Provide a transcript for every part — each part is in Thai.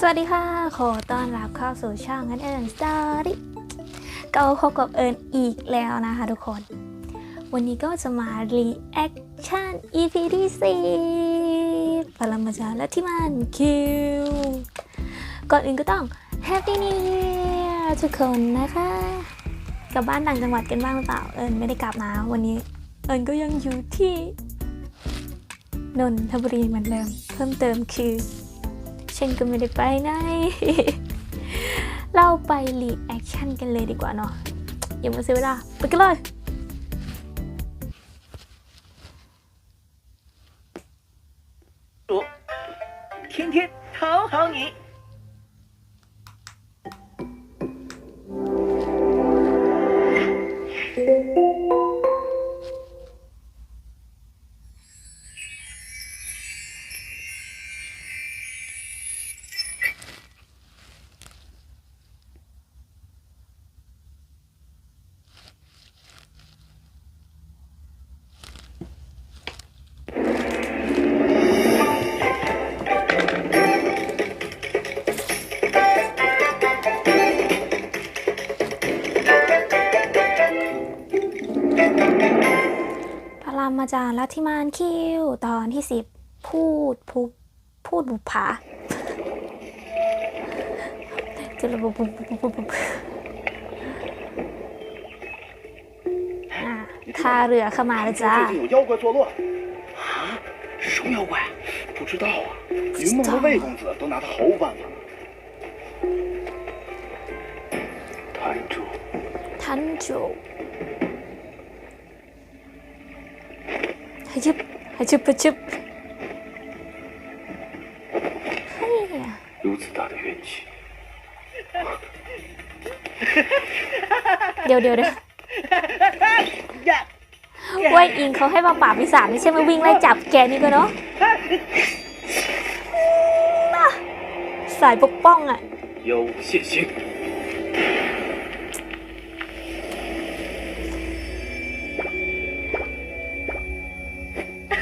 สวัสดีค่ะ ขอต้อนรับเข้าสู่ช่องกันเอิญสตอรี่ก็พบกับเอิญอีกแล้วนะคะทุกคน วันนี้ก็จะมารีแอคชั่น EP ที่4ปรมาจารย์และที่มันคิว ก่อนอื่นก็ต้อง Happy New Year ทุกคนนะคะ กลับบ้านต่างจังหวัดกันบ้างหรือเปล่า เอิญไม่ได้กลับนะวันนี้ เอิญก็ยังอยู่ที่นนทบุรีเหมือนเดิม เพิ่มเติมคือ ฉันก็ไม่ได้ไปไหน เราไปรีแอคชั่นกันเลยดีกว่าเนาะอย่ามาเสียเวลาไปกันเลย พระรามอาจารย์ลัทธิมานคิว ตอนที่สิบพูดพูพูดบุผาจะระบบบุบบุบบุบบุบอ่ะท่าเรือเข้ามาแล้วจ้า 最近有妖怪作乱，啊，什么妖怪？不知道啊。云梦和魏公子都拿他毫无办法。弹住， ท่า ให้ชึบให้ชึบให้ชึบเฮ้ย 如此大的怨气， เดี๋ยวเดี๋ยวเดี๋ยว 呀， เว้ยอิงเขาให้มาปราบปีศาจไม่ใช่มาวิ่งไล่จับแกนี่ก็เนาะน่ะสายปกป้องอ่ะ 妖物现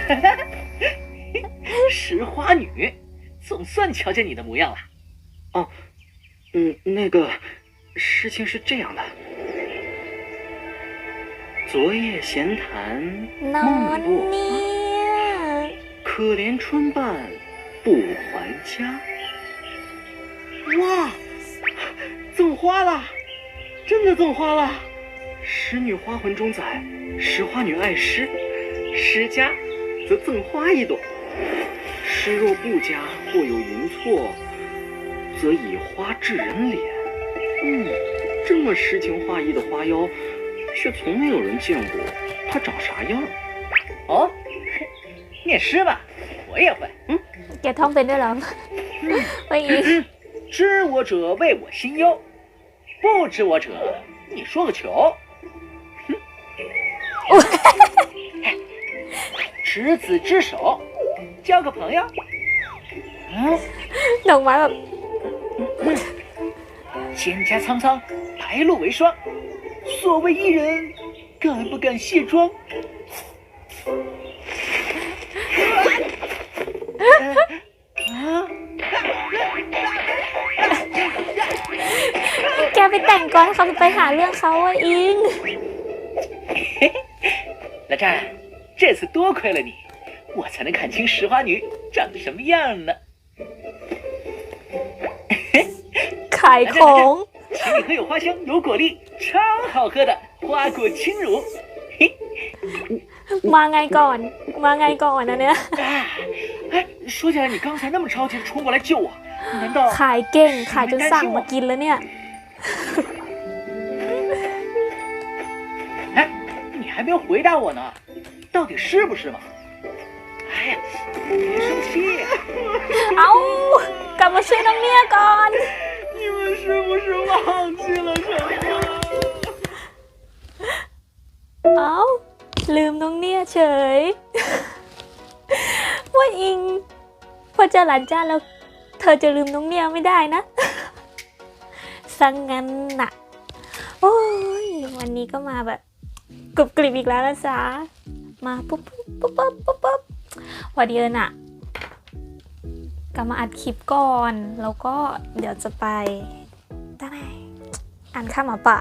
石花女，总算瞧见你的模样了。哦，嗯，那个，事情是这样的。昨夜闲谈梦落，可怜春半不还家。哇，赠花了，真的赠花了。《石女花魂》中载，石花女爱诗，诗家则赠花一朵。诗若不佳，或有吟错，则以花治人脸。嗯，这么诗情画意的花妖，却从没有人见过。她长啥样？哦，念诗吧。我也会。嗯，给通禀六郎吧。嗯，欢迎。知我者谓我心忧。不知我者，你说个球。执子之手，交个朋友。嗯， ดอกไม้แบบ 蒹葭苍苍，白露为霜。所谓伊人，敢不敢卸妆？啊！ แกไปแต่งก่อนเขาจะไปหาเรื่องเขาเว้ยอิง 老战， 这次多亏了你，我才能看清石花女长得什么样呢。 ขายของ 请你喝有花香、有果粒、超好喝的花果清乳。嘿， มาไงก่อน มาไงก่อนนะเนี่ย 哎，哎，说起来，你刚才那么着急的冲过来救我，难道 ขายเก่ง ขายจนสั่งมากินแล้วเนี่ย 哎，你还没有回答我呢？ 到底是不是嘛？哎呀，别生气呀、 เอ้ากลับมาช่วยน้องเนี่ยก่อน 你们是不是忘记了什么？ เอ้า ลืมน้องเนี่ยเฉย ว่าอิง พอเจอหลานจ้าแล้ว เธอจะลืมน้องเนี่ยไม่ได้นะ สังงั้นน่ะ โอ้ย วันนี้ก็มาแบบกรุบกริบอีกแล้วนะจ๊ะ มาปุ๊บปุ๊บปุ๊บปุ๊บปุ๊บปุ๊บวันเดียวน่ะกลับมาอัดคลิปก่อน แล้วก็เดี๋ยวจะไปได้ไหนอ่านข้ามหมาป่า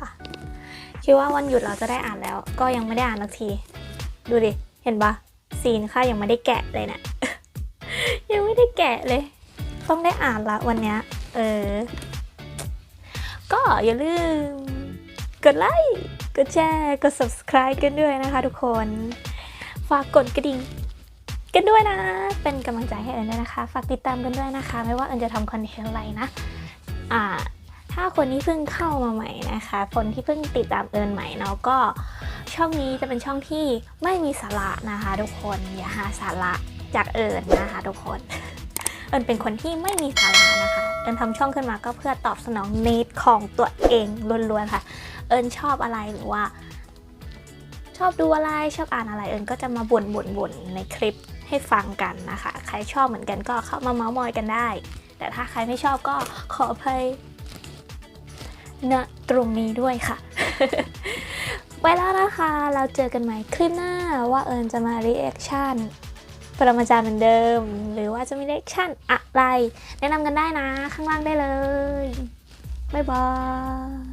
คิดว่าวันหยุดเราจะได้อ่านแล้ว ก็ยังไม่ได้อ่านสักที ดูดิ เห็นปะซีนค่ะยังไม่ได้แกะเลยเนะี่ยยังไม่ได้แกะเลย ต้องได้อ่านละวันเนี้ยเออ ก็อย่าลืม กดไลค์ กดแชร์ กด subscribe กันด้วยนะคะทุกคนากกดกระดิ่งกันด้วยนะ เป็นกำลังใจให้เอิญด้วยนะคะ ฝากติดตามกันด้วยนะคะ ไม่ว่าเอิญจะทำคอนเทนต์อะไรนะอ่าถ้าคนที่เพิ่งเข้ามาใหม่นะคะ คนที่เพิ่งติดตามเอิญใหม่เนาะก็ช่องนี้จะเป็นช่องที่ไม่มีสาระนะคะ ทุกคนอย่าหาสาระจากเอิญนะคะ ทุกคน เอิญเป็นคนที่ไม่มีสาระนะคะ เอิญทำช่องขึ้นมาก็เพื่อตอบสนองเนดของตัวเองล้วนๆค่ะ เอิญชอบอะไรหรือว่า ชอบดูอะไรชอบอ่านอะไรเอิญก็จะมาบ่นบ่นบ่นในคลิปให้ฟังกันนะคะ ใครชอบเหมือนกันก็เข้ามาเมาส์มอยกันได้ แต่ถ้าใครไม่ชอบก็ขออภัยณตรงนี้ด้วยค่ะไปแล้วนะคะ เราเจอกันใหม่คลิปหน้าว่าเอิญจะมา reaction ปรมาจารย์เหมือนเดิม หรือว่าจะมี reaction อะไร แนะนำกันได้นะข้างล่างได้เลย บ๊ายบาย